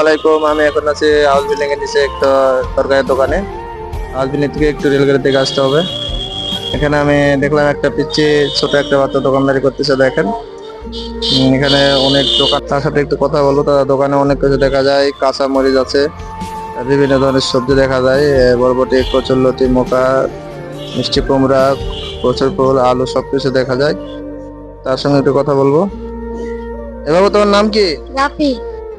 আলাইকুম আমি এখন আছি হাউস বিল্ডিং এর নিচে একটা তরকারির দোকানে। হাউস বিল্ডিং থেকে একটু রেলগেটের দিকে আসতে হবে। এখানে আমি দেখলাম একটা পিচ্ছি ছোট একটা বাচ্চা দোকানদারি করতেছে দেখেন। এখানে অনেক দোকান তার সাথে একটু কথা বলব। তার দোকানে অনেক কিছু দেখা যায় কাঁচা মরিচ আছে বিভিন্ন ধরনের সবজি দেখা যায় বরবটি কচুরলতি মোকা মিষ্টি কুমড়া কচুর ফুল আলু সবকিছু দেখা যায়। তার সঙ্গে একটু কথা বলব। এবার তোমার নাম কি? রাফি।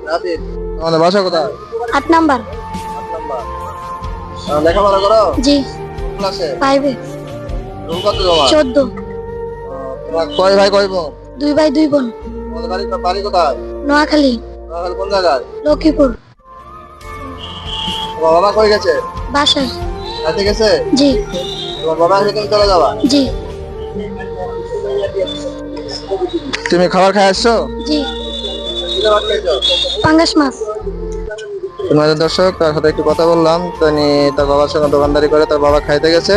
রাবিদ বাসা কোথায়? আট নাম্বার। লেখাপড়া করো? জি। ক্লাসে? ফাইভে রুম কত তোমার? চোদ্দ। কয় ভাই কয় বোন? দুই ভাই দুই বোন। তোমাদের বাড়ি বাড়ি কোথায়? নোয়াখালী। কোন জায়গায়? লক্ষ্মীপুর। তোমার বাবা কই গেছে? বাসায়। রাতে গেছে? জি। তোমার বাবা আসলে তুমি চলে যাবা? জি। তুমি খাবার খাই আসছো? জি। পাঙ্গাস মাছ। তোমাদের দর্শক, তার সাথে একটু কথা বললাম। তিনি তার বাবার সঙ্গে দোকানদারি করে তার বাবা খাইতে গেছে।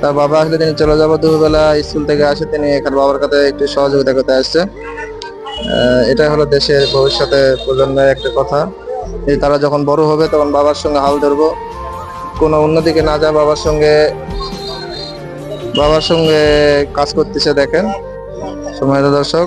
তার বাবা আসলে তিনি চলে যাব দুপুরবেলা, স্কুল থেকে আসে তিনি এখানে বাবার কাছে একটু সহযোগিতা করতে আসছে। এটা হলো দেশের ভবিষ্যতে প্রজন্মের একটা কথা। এই তারা যখন বড় হবে, তখন বাবার সঙ্গে হাল ধরবো। কোনো অন্যদিকে না যা, বাবার সঙ্গে বাবার সঙ্গে কাজ করতেছে দেখেন। সময় দর্শক।